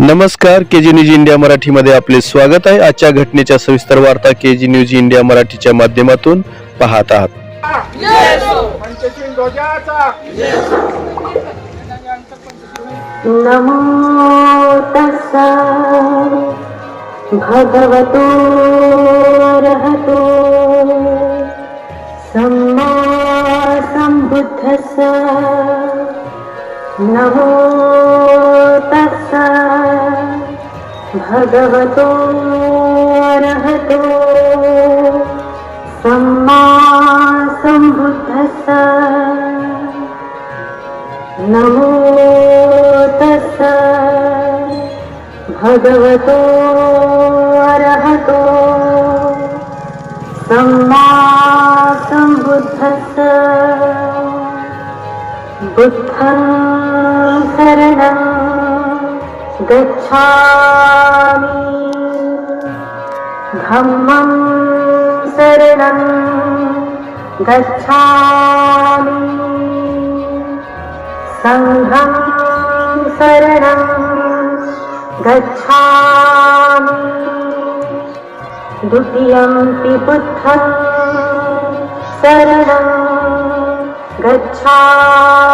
नमस्कार के जी news India मराठीमध्ये आपले स्वागत आहे. आजच्या घटनेच्या सविस्तर वार्ता के जी न्यूज इंडिया मराठीच्या माध्यमातून पाहत आहात. नमो तस्स भगवतो रहतो सम्मा नमो तस्सा भगवतो अरहतो। सम्मा सम्बुद्धस्स। नमो तस्स भगवतो अरहतो। सम्मा सम्बुद्धस्स। बुद्धं शरणं गच्छामि। धम्मं शरणं गच्छामि। सङ्घं शरणं गच्छामि। द्वितीयं पि बुद्धं शरणं गच्छामि